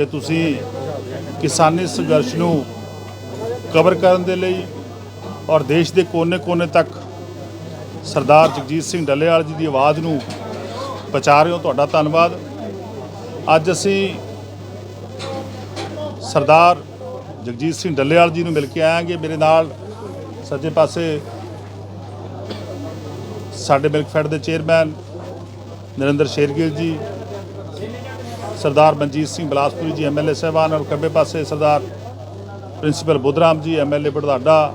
ਕਿ ਤੁਸੀਂ ਕਿਸਾਨੀ ਸੰਘਰਸ਼ ਨੂੰ ਕਵਰ ਕਰਨ ਦੇ ਲਈ ਔਰ ਦੇਸ਼ ਦੇ ਕੋਨੇ-ਕੋਨੇ ਤੱਕ ਸਰਦਾਰ ਜਗਜੀਤ ਸਿੰਘ ਡੱਲੇਵਾਲ ਜੀ ਦੀ ਆਵਾਜ਼ ਨੂੰ ਪਹੁੰਚਾ ਰਹੇ ਹੋ, ਤੁਹਾਡਾ ਧੰਨਵਾਦ। ਅੱਜ ਅਸੀਂ ਸਰਦਾਰ ਜਗਜੀਤ ਸਿੰਘ ਡੱਲੇਵਾਲ ਜੀ ਨੂੰ ਮਿਲ ਕੇ ਆਏਗੇ ਮੇਰੇ ਨਾਲ ਸੱਜੇ ਪਾਸੇ ਸਾਡੇ ਮਿਲਕਫੈਡ ਦੇ ਚੇਅਰਮੈਨ ਨਰਿੰਦਰ ਸ਼ੇਰਗਿਲ ਜੀ ਸਰਦਾਰ ਮਨਜੀਤ ਸਿੰਘ ਬਲਾਸਪੁਰੀ ਜੀ ਐਮਐਲਏ ਸਾਹਿਬਾਨ ਔਰ ਖੱਬੇ ਪਾਸੇ ਸਰਦਾਰ ਪ੍ਰਿੰਸੀਪਲ ਬੁੱਧਰਾਮ ਜੀ ਐਮਐਲਏ ਬੜਦਾਡਾ,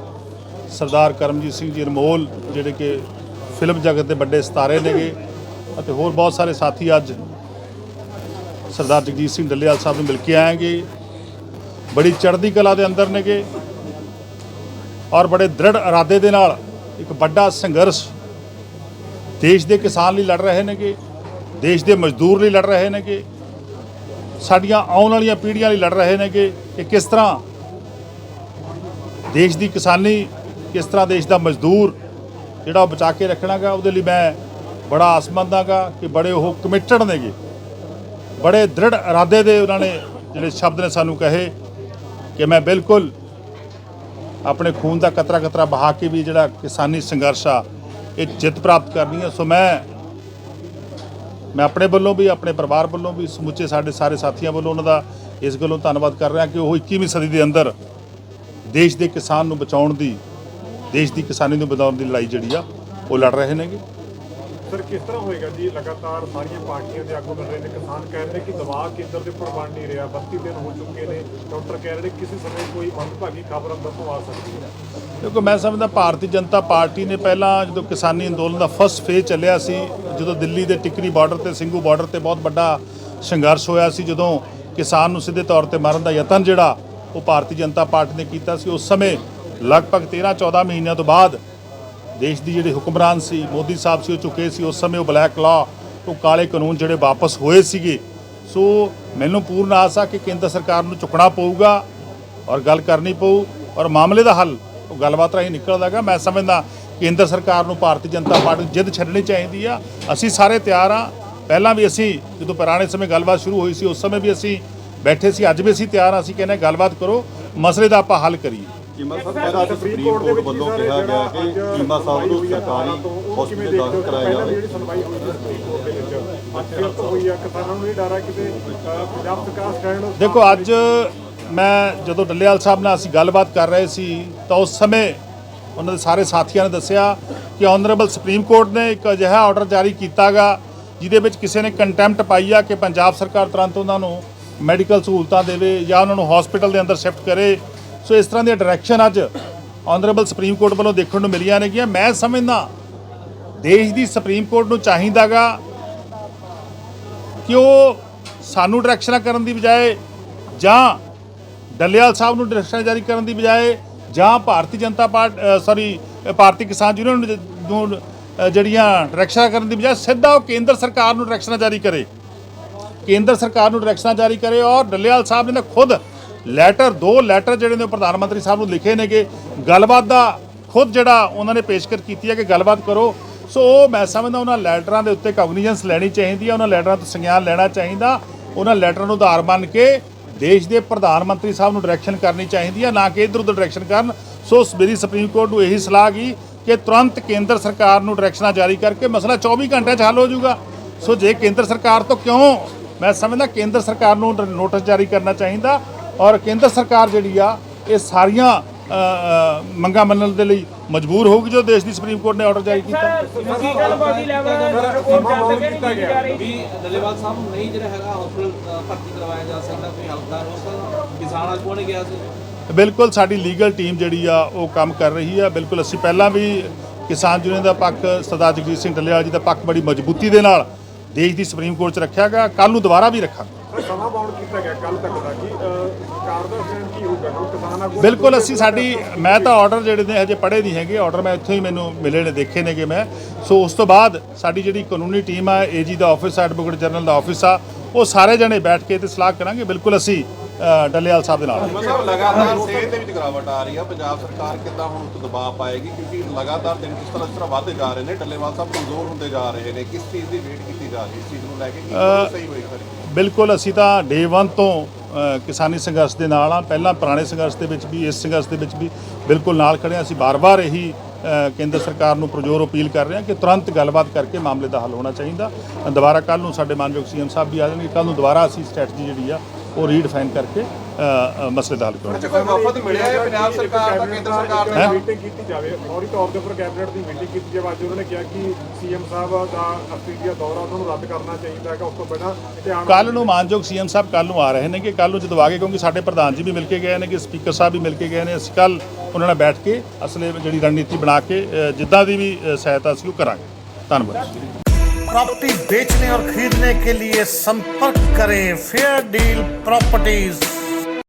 ਸਰਦਾਰ ਕਰਮਜੀਤ ਸਿੰਘ ਜੀ ਅਨਮੋਲ, ਜਿਹੜੇ ਕਿ ਫਿਲਮ ਜਗਤ ਦੇ ਵੱਡੇ ਸਿਤਾਰੇ ਨੇਗੇ ਅਤੇ ਹੋਰ ਬਹੁਤ ਸਾਰੇ ਸਾਥੀ ਅੱਜ ਸਰਦਾਰ ਜਗਜੀਤ ਸਿੰਘ ਡੱਲੇਵਾਲ ਸਾਹਿਬ ਨੂੰ ਮਿਲ ਕੇ ਆਏਗੇ। ਬੜੀ ਚੜ੍ਹਦੀ ਕਲਾ ਦੇ ਅੰਦਰ ਨੇਗੇ ਔਰ ਬੜੇ ਦ੍ਰਿੜ ਇਰਾਦੇ ਦੇ ਨਾਲ ਇੱਕ ਵੱਡਾ ਸੰਘਰਸ਼ ਦੇਸ਼ ਦੇ ਕਿਸਾਨ ਲਈ ਲੜ ਰਹੇ ਨੇਗੇ, ਦੇਸ਼ ਦੇ ਮਜ਼ਦੂਰ ਲਈ ਲੜ ਰਹੇ ਨੇਗੇ। ਸਾਡੀਆਂ ਆਉਣ ਵਾਲੀਆਂ ਪੀੜ੍ਹੀਆਂ ਲਈ ਲੜ ਰਹੇ ਨੇਗੇ ਕਿ ਕਿਸ ਤਰ੍ਹਾਂ ਦੇਸ਼ ਦੀ ਕਿਸਾਨੀ, ਕਿਸ ਤਰ੍ਹਾਂ ਦੇਸ਼ ਦਾ ਮਜ਼ਦੂਰ ਜਿਹੜਾ ਉਹ ਬਚਾ ਕੇ ਰੱਖਣਾਗਾ, ਉਹਦੇ ਲਈ ਮੈਂ ਬੜਾ ਆਸ ਆਸਮੰਦਾਗਾ ਕਿ ਬੜੇ ਉਹ ਕਮਿਟਡ ਨੇਗੇ। ਬੜੇ ਦ੍ਰਿੜ ਇਰਾਦੇ ਦੇ ਉਹਨਾਂ ਨੇ ਜਿਹੜੇ ਸ਼ਬਦ ਨੇ ਸਾਨੂੰ ਕਹੇ ਕਿ ਮੈਂ ਬਿਲਕੁਲ ਆਪਣੇ ਖੂਨ ਦਾ ਕਤਰਾ ਕਤਰਾ ਬਹਾ ਕੇ ਵੀ ਜਿਹੜਾ ਕਿਸਾਨੀ ਸੰਘਰਸ਼ ਆ, ਇਹ ਜਿੱਤ ਪ੍ਰਾਪਤ ਕਰਨੀ ਹੈ ਸੋ ਮੈਂ ਮੈਂ ਆਪਣੇ ਵੱਲੋਂ ਵੀ, ਆਪਣੇ ਪਰਿਵਾਰ ਵੱਲੋਂ ਵੀ, ਸਮੁੱਚੇ ਸਾਡੇ ਸਾਰੇ ਸਾਥੀਆਂ ਵੱਲੋਂ ਉਹਨਾਂ ਦਾ ਇਸ ਗੱਲੋਂ ਧੰਨਵਾਦ ਕਰ ਰਿਹਾ ਕਿ ਉਹ 21ਵੀਂ ਸਦੀ ਦੇ ਅੰਦਰ ਦੇਸ਼ ਦੇ ਕਿਸਾਨ ਨੂੰ ਬਚਾਉਣ ਦੀ, ਦੇਸ਼ ਦੀ ਕਿਸਾਨੀ ਨੂੰ ਬਚਾਉਣ ਦੀ ਲੜਾਈ ਜਿਹੜੀ ਆ, ਉਹ ਲੜ ਰਹੇ ਨੇਗੇ। ਸਰ, ਕਿਸ ਤਰ੍ਹਾਂ ਹੋਏਗਾ ਜੀ? ਲਗਾਤਾਰ ਸਾਰੀਆਂ ਪਾਰਟੀਆਂ ਦੇ ਆਗੂ ਮਿਲ ਰਹੇ ਨੇ। ਕਿਸਾਨ ਕਹਿ ਰਹੇ ਨੇ ਕਿ ਦਬਾਅ ਕੇਂਦਰ ਦੇ ਉੱਪਰ ਬਣ ਨਹੀਂ ਰਿਹਾ। 32 ਦਿਨ ਹੋ ਚੁੱਕੇ ਨੇ। ਡਾਕਟਰ ਕਹਿ ਰਹੇ ਨੇ ਕਿਸੇ ਸਮੇਂ ਕੋਈ ਮੰਦਭਾਗੀ ਖਬਰ ਅੰਦਰ ਤੋਂ ਆ ਸਕਦੀ ਹੈ। ਕਿਉਂਕਿ ਮੈਂ ਸਮਝਦਾ ਭਾਰਤੀ ਜਨਤਾ ਪਾਰਟੀ ਨੇ ਪਹਿਲਾਂ ਜਦੋਂ ਕਿਸਾਨੀ ਅੰਦੋਲਨ ਦਾ ਫਸਟ ਫੇਜ਼ ਚੱਲਿਆ ਸੀ, ਜਦੋਂ ਦਿੱਲੀ ਦੇ ਟਿਕਰੀ ਬਾਰਡਰ ਤੇ, ਸਿੰਘੂ ਬਾਰਡਰ ਤੇ ਬਹੁਤ ਵੱਡਾ ਸੰਘਰਸ਼ ਹੋਇਆ ਸੀ, ਜਦੋਂ ਕਿਸਾਨ ਨੂੰ ਸਿੱਧੇ ਤੌਰ ਤੇ ਮਾਰਨ ਦਾ ਯਤਨ ਜਿਹੜਾ ਉਹ ਭਾਰਤੀ ਜਨਤਾ ਪਾਰਟੀ ਨੇ ਕੀਤਾ ਸੀ, ਉਸ ਸਮੇਂ ਲਗਭਗ 13 14 ਮਹੀਨਿਆਂ ਤੋਂ ਬਾਅਦ ਦੇਸ਼ ਦੀ ਜਿਹੜੇ ਹੁਕਮਰਾਨ ਸੀ, ਮੋਦੀ ਸਾਹਿਬ ਸੀ, ਉਹ ਚੁੱਕੇ ਸੀ, ਉਸ ਸਮੇਂ ਉਹ ਬਲੈਕ ਲਾ ਉਹ ਕਾਲੇ ਕਾਨੂੰਨ ਜਿਹੜੇ ਵਾਪਸ ਹੋਏ ਸੀਗੇ। ਸੋ ਮੈਨੂੰ ਪੂਰਨ ਆਸ ਆ ਕਿ ਕੇਂਦਰ ਸਰਕਾਰ ਨੂੰ ਚੁੱਕਣਾ ਪਊਗਾ ਔਰ ਗੱਲ ਕਰਨੀ ਪਊ। ਔਰ ਮਾਮਲੇ ਦਾ ਹੱਲ, ਉਹ ਗੱਲਬਾਤ ਰਾਹੀਂ ਨਿਕਲਦਾਗਾ ਮੈਂ ਸਮਝਦਾ ਕੇਂਦਰ ਸਰਕਾਰ ਨੂੰ ਭਾਰਤੀ ਜਨਤਾ ਪਾਰਟੀ ਨੂੰ ਜਿੱਦ ਛੱਡਣੀ ਚਾਹੀਦੀ ਆ। ਅਸੀਂ ਸਾਰੇ ਤਿਆਰ ਆ। ਪਹਿਲਾਂ ਵੀ ਅਸੀਂ, ਜਦੋਂ ਪੁਰਾਣੇ ਸਮੇਂ ਗੱਲਬਾਤ ਸ਼ੁਰੂ ਹੋਈ ਸੀ, ਉਸ ਸਮੇਂ ਵੀ ਅਸੀਂ ਬੈਠੇ ਸੀ, ਅੱਜ ਵੀ ਅਸੀਂ ਤਿਆਰ ਆ। ਅਸੀਂ ਕਹਿੰਦੇ ਗੱਲਬਾਤ ਕਰੋ। ਮਸਲੇ ਦਾ ਆਪਾਂ ਹੱਲ ਕਰੀਏ। ਚੀਮਾ ਸਾਹਿਬ ਪਹਿਲਾਂ ਤਾਂ ਸੁਪਰੀਮ ਕੋਰਟ ਵੱਲੋਂ ਕਿਹਾ ਗਿਆ ਕਿ ਚੀਮਾ ਸਾਹਿਬ ਨੂੰ ਸਰਕਾਰੀ ਹਸਪਤਾਲ ਦਾਖਲ ਕਰਾਇਆ ਪਹਿਲਾਂ ਜਾਵੇ। ਜਿਹੜੀ ਸੁਣਵਾਈ ਹੋਈ ਸੀ ਸੁਪਰੀਮ ਕੋਰਟ ਦੇ ਵਿੱਚ ਅੱਜ ਫਿਰ ਤੋਂ ਹੋਈ ਆ ਕਿਸਾਨਾਂ ਨੂੰ ਇਹ ਡਰ ਆ ਕਿਤੇ ਅਹ, ਪੰਜਾਬ ਸਰਕਾਰ ਸਟੈਂਡ ਦੇਖੋ ਅੱਜ ਮੈਂ ਜਦੋਂ ਡੱਲੇਵਾਲ ਸਾਹਿਬ ਨਾਲ ਅਸੀਂ ਗੱਲਬਾਤ ਕਰ ਰਹੇ ਸੀ ਤਾਂ ਉਸ ਸਮੇਂ ਉਹਨਾਂ ਦੇ ਸਾਰੇ ਸਾਥੀਆਂ ਨੇ ਦੱਸਿਆ ਕਿ ਆਨਰੇਬਲ ਸੁਪਰੀਮ ਕੋਰਟ ਨੇ ਇੱਕ ਅਜਿਹਾ ਆਰਡਰ ਜਾਰੀ ਕੀਤਾਗਾ ਜਿਹਦੇ ਵਿੱਚ ਕਿਸੇ ਨੇ ਕੰਟੈਂਪਟ ਪਾਈ ਆ ਕਿ ਪੰਜਾਬ ਸਰਕਾਰ ਤੁਰੰਤ ਉਹਨਾਂ ਨੂੰ ਮੈਡੀਕਲ ਸਹੂਲਤਾਂ ਦੇਵੇ ਜਾਂ ਉਹਨਾਂ ਨੂੰ ਹਸਪੀਟਲ ਦੇ ਅੰਦਰ ਸ਼ਿਫਟ ਕਰੇ। ਸੋ ਇਸ ਤਰ੍ਹਾਂ ਦੀਆਂ ਡਾਇਰੈਕਸ਼ਨ ਅੱਜ ਆਨਰੇਬਲ ਸੁਪਰੀਮ ਕੋਰਟ ਵੱਲੋਂ ਦੇਖਣ ਨੂੰ ਮਿਲੀਆਂ ਨੇਗੀਆਂ। ਮੈਂ ਸਮਝਦਾ, ਦੇਸ਼ ਦੀ ਸੁਪਰੀਮ ਕੋਰਟ ਨੂੰ ਚਾਹੀਦਾਗਾ ਕਿ ਉਹ ਸਾਨੂੰ ਡਾਇਰੈਕਸ਼ਨਾਂ ਕਰਨ ਦੀ ਬਜਾਏ ਜਾਂ ਡੱਲੇਵਾਲ ਸਾਹਿਬ ਨੂੰ ਡਾਇਰੈਕਸ਼ਨਾਂ ਜਾਰੀ ਕਰਨ ਦੀ ਬਜਾਏ ਜਾਂ ਭਾਰਤੀ ਜਨਤਾ ਪਾਰਟੀ ਸੌਰੀ ਭਾਰਤੀ ਕਿਸਾਨ ਯੂਨੀਅਨ ਨੂੰ ਜਿਹੜੀਆਂ ਡਾਇਰੈਕਸ਼ਨਾਂ ਕਰਨ ਦੀ ਬਜਾਏ ਸਿੱਧਾ ਉਹ ਕੇਂਦਰ ਸਰਕਾਰ ਨੂੰ ਡਾਇਰੈਕਸ਼ਨਾਂ ਜਾਰੀ ਕਰੇ। ਕੇਂਦਰ ਸਰਕਾਰ ਨੂੰ ਡਾਇਰੈਕਸ਼ਨਾਂ ਜਾਰੀ ਕਰੇ ਔਰ ਡੱਲੇਵਾਲ ਸਾਹਿਬ ਨੇ ਤਾਂ ਖੁਦ ਲੈਟਰ, ਦੋ ਲੈਟਰ ਜਿਹੜੇ ਨੇ ਉਹ ਪ੍ਰਧਾਨ ਮੰਤਰੀ ਸਾਹਿਬ ਨੂੰ ਲਿਖੇ ਨੇਗੇ। ਗੱਲਬਾਤ ਦਾ ਖੁਦ ਜਿਹੜਾ ਉਹਨਾਂ ਨੇ ਪੇਸ਼ਕਸ਼ ਕੀਤੀ ਹੈ ਕਿ ਗੱਲਬਾਤ ਕਰੋ। ਸੋ ਉਹ ਮੈਂ ਸਮਝਦਾ ਉਹਨਾਂ ਲੈਟਰਾਂ ਦੇ ਉੱਤੇ ਕੌਗਨੀਜੈਂਸ ਲੈਣੀ ਚਾਹੀਦੀ ਹੈ, ਉਹਨਾਂ ਲੈਟਰਾਂ ਤੋਂ ਸੰਗਿਆਨ ਲੈਣਾ ਚਾਹੀਦਾ, ਉਹਨਾਂ ਲੈਟਰਾਂ ਨੂੰ ਆਧਾਰ ਮੰਨ ਕੇ ਦੇਸ਼ ਦੇ ਪ੍ਰਧਾਨ ਮੰਤਰੀ ਸਾਹਿਬ ਨੂੰ ਡਾਇਰੈਕਸ਼ਨ ਕਰਨੀ ਚਾਹੀਦੀ ਹੈ, ਨਾ ਕਿ ਇਧਰ ਉਧਰ ਡਾਇਰੈਕਸ਼ਨ ਕਰਨ। ਸੋ ਮੇਰੀ ਸੁਪਰੀਮ ਕੋਰਟ ਨੂੰ ਇਹੀ ਸਲਾਹ ਗਈ ਕਿ ਤੁਰੰਤ ਕੇਂਦਰ ਸਰਕਾਰ ਨੂੰ ਡਾਇਰੈਕਸ਼ਨਾਂ ਜਾਰੀ ਕਰਕੇ ਮਸਲਾ 24 ਘੰਟਿਆਂ 'ਚ ਹੱਲ ਹੋ ਜਾਊਗਾ। ਸੋ ਜੇ ਕੇਂਦਰ ਸਰਕਾਰ ਤੋਂ ਕਿਉਂ, ਮੈਂ ਸਮਝਦਾ ਕੇਂਦਰ ਸਰਕਾਰ ਨੂੰ ਨੋਟਿਸ ਜਾਰੀ ਕਰਨਾ ਚਾਹੀਦਾ। ਔਰ ਕੇਂਦਰ ਸਰਕਾਰ ਜਿਹੜੀ ਆ ਇਹ ਸਾਰੀਆਂ ਮੰਗਾਂ ਮੰਨਣ ਦੇ ਲਈ ਮਜਬੂਰ ਹੋਊਗੀ ਜੋ ਦੇਸ਼ ਦੀ ਸੁਪਰੀਮ ਕੋਰਟ ਨੇ ਆਰਡਰ ਜਾਰੀ ਕੀਤਾ। ਕੀ ਗੱਲ ਬਾਜੀ ਲੈਵਲ ਰਿਪੋਰਟ ਕਰ ਸਕੇ ਨਹੀਂ ਜਾ ਰਹੀ ਵੀ ਡੱਲੇਵਾਲ ਸਾਹਿਬ ਨੂੰ ਨਹੀਂ ਜਿਹੜਾ ਹੈਗਾ ਹਸਪੀਟਲ ਭਰਤੀ ਕਰਵਾਇਆ ਜਾ ਸਕਦਾ ਕੋਈ ਹਲਕਾਰ ਹੋ ਸਕਦਾ। ਕਿਸਾਨ ਆਗੂਆਂ ਨੇ ਗਿਆ ਸੀ? ਬਿਲਕੁਲ ਸਾਡੀ ਲੀਗਲ ਟੀਮ ਜਿਹੜੀ ਆ ਉਹ ਕੰਮ ਕਰ ਰਹੀ ਆ। ਬਿਲਕੁਲ ਅਸੀਂ ਪਹਿਲਾਂ ਵੀ ਕਿਸਾਨ ਯੂਨੀਅਨ ਦਾ ਪੱਖ ਸਰਦਾਰ ਜਗਜੀਤ ਸਿੰਘ ਡੱਲੇਵਾਲ ਜੀ ਦਾ ਪੱਖ ਬੜੀ ਮਜ਼ਬੂਤੀ ਦੇ ਨਾਲ ਦੇਸ਼ ਦੀ ਸੁਪਰੀਮ ਕੋਰਟ 'ਚ ਰੱਖਿਆ ਗਿਆ। ਕੱਲ ਨੂੰ ਦੁਬਾਰਾ ਵੀ ਰੱਖਾਂਗੇ। ਸਮਾਂ ਬਾਉਂਡ ਕੀਤਾ ਗਿਆ ਕੱਲ ਤੱਕ ਦਾ ਕਿ ਅਹ, ਸਰਕਾਰ ਦਾ ਸਟੈਂਡ ਕੀ ਹੋਊਗਾ? ਕਿਉਂਕਿ ਕਿਸਾਨ ਆਗੂ ਬਿਲਕੁਲ ਅਸੀਂ ਸਾਡੀ ਮੈਂ ਤਾਂ ਆਰਡਰ ਜਿਹੜੇ ਨੇ ਹਜੇ ਪੜ੍ਹੇ ਨਹੀਂ ਹੈਗੇ ਆਰਡਰ ਮੈਂ ਇੱਥੋਂ ਹੀ ਮੈਨੂੰ ਮਿਲੇ ਨੇ ਦੇਖੇ ਨੇਗੇ ਮੈਂ। ਸੋ ਉਸ ਤੋਂ ਬਾਅਦ ਸਾਡੀ ਜਿਹੜੀ ਕਾਨੂੰਨੀ ਟੀਮ ਆ ਏਜੀ ਦਾ ਆਫਿਸ ਐਡਵੋਕੇਟ ਜਨਰਲ ਦਾ ਆਫਿਸ ਆ ਉਹ ਸਾਰੇ ਜਣੇ ਬੈਠ ਕੇ ਤੇ ਸਲਾਹ ਕਰਾਂਗੇ। ਬਿਲਕੁਲ ਅਸੀਂ ਡੱਲੇਵਾਲ ਸਾਹਿਬ ਦੇ ਨਾਲ। ਲਗਾਤਾਰ ਸਿਹਤ ਦੇ ਵਿੱਚ ਗਿਰਾਵਟ ਆ ਰਹੀ ਆ। ਪੰਜਾਬ ਸਰਕਾਰ ਕਿੱਦਾਂ ਹੁਣ ਉੱਤੇ ਦਬਾਅ ਪਾਏਗੀ? ਕਿਉਂਕਿ ਲਗਾਤਾਰ ਦਿਨ ਜਿਸ ਤਰ੍ਹਾਂ ਤਰ੍ਹਾਂ ਵਧਦੇ ਜਾ ਰਹੇ ਨੇ? ਡੱਲੇਵਾਲ ਸਾਹਿਬ ਕਮਜ਼ੋਰ ਹੁੰਦੇ ਜਾ ਰਹੇ ਨੇ। ਕਿਸ ਚੀਜ਼ ਦੀ ਵੇਟ ਕੀਤੀ ਜਾ ਰਹੀ ਇਸ ਚੀਜ਼ ਨੂੰ ਲੈ ਕੇ ਕੀ ਸਹੀ ਹੋਏਗਾ? ਬਿਲਕੁਲ ਅਸੀਂ ਤਾਂ ਡੇ 1 ਤੋਂ ਕਿਸਾਨੀ ਸੰਘਰਸ਼ ਦੇ ਨਾਲ ਆ। ਪਹਿਲਾਂ ਪੁਰਾਣੇ ਸੰਘਰਸ਼ ਦੇ ਵਿੱਚ ਵੀ, ਇਸ ਸੰਘਰਸ਼ ਦੇ ਵਿੱਚ ਵੀ ਬਿਲਕੁਲ ਨਾਲ ਖੜੇ ਹਾਂ। ਅਸੀਂ ਬਾਰ-ਬਾਰ ਇਹੀ ਕੇਂਦਰ ਸਰਕਾਰ ਨੂੰ ਪ੍ਰਜੋਰ ਅਪੀਲ ਕਰ ਰਹੇ ਹਾਂ ਕਿ ਤੁਰੰਤ ਗੱਲਬਾਤ ਕਰਕੇ ਮਾਮਲੇ ਦਾ ਹੱਲ ਹੋਣਾ ਚਾਹੀਦਾ। ਦੁਬਾਰਾ ਕੱਲ ਨੂੰ ਸਾਡੇ ਮਾਨਯੋਗ ਸੀਐਮ ਸਾਹਿਬ ਵੀ ਆ ਜਾਣਗੇ। ਕੱਲ ਨੂੰ ਦੁਬਾਰਾ ਅਸੀਂ ਸਟ੍ਰੈਟਜੀ ਜਿਹੜੀ ਆ, ਉਹ ਰੀਡਿਫਾਈਨ ਕਰਕੇ ਮਸਲੇ ਦਾ ਹੱਲ ਕਰਾਂਗੇ ਅੱਛਾ ਕੋਈ ਵਫਦ ਮਿਲਿਆ ਹੈ ਪੰਜਾਬ ਸਰਕਾਰ ਦਾ ਕੇਂਦਰ ਸਰਕਾਰ ਦੇ ਹੈਂ? ਨਾਲ ਮੀਟਿੰਗ ਕੀਤੀ ਜਾਵੇ ਫੌਰੀ ਤੌਰ ਦੇ ਉੱਪਰ ਕੈਬਨਿਟ ਦੀ ਮੀਟਿੰਗ ਕੀਤੀ ਜਾਵੇ ਅੱਜ ਉਹਨਾਂ ਨੇ ਕਿਹਾ ਕਿ ਸੀਐਮ ਸਾਹਿਬ ਦਾ ਆਸਟ੍ਰੇਲੀਆ ਦੌਰਾ ਉਹਨਾਂ ਨੂੰ ਰੱਦ ਕਰਨਾ ਚਾਹੀਦਾ ਹੈਗਾ ਉਸ ਤੋਂ ਪਹਿਲਾਂ ਧਿਆਨ ਕੱਲ ਨੂੰ ਮਾਨਯੋਗ ਸੀਐਮ ਸਾਹਿਬ ਕੱਲ ਨੂੰ ਆ ਰਹੇ ਨੇ ਕਿ ਕੱਲ ਨੂੰ ਜਦੋਂ ਆ ਗਏ ਕਿਉਂਕਿ ਸਾਡੇ ਪ੍ਰਧਾਨ ਜੀ ਵੀ ਮਿਲ ਕੇ ਗਏ ਨੇ ਕਿ ਸਪੀਕਰ ਸਾਹਿਬ ਵੀ ਮਿਲ ਕੇ ਗਏ ਨੇ ਅਸੀਂ ਕੱਲ ਉਹਨਾਂ ਨਾਲ ਬੈਠ ਕੇ ਅਸਲੇ ਜਿਹੜੀ ਰਣਨੀਤੀ ਬਣਾ ਕੇ ਅ, ਜਿੱਦਾਂ ਦੀ ਵੀ ਅ, ਸਹਾਇਤਾ ਅਸੀਂ ਉਹ ਕਰਾਂਗੇ ਧੰਨਵਾਦ प्रॉपर्टी बेचने और खरीदने के लिए संपर्क करें फेयर डील प्रॉपर्टीज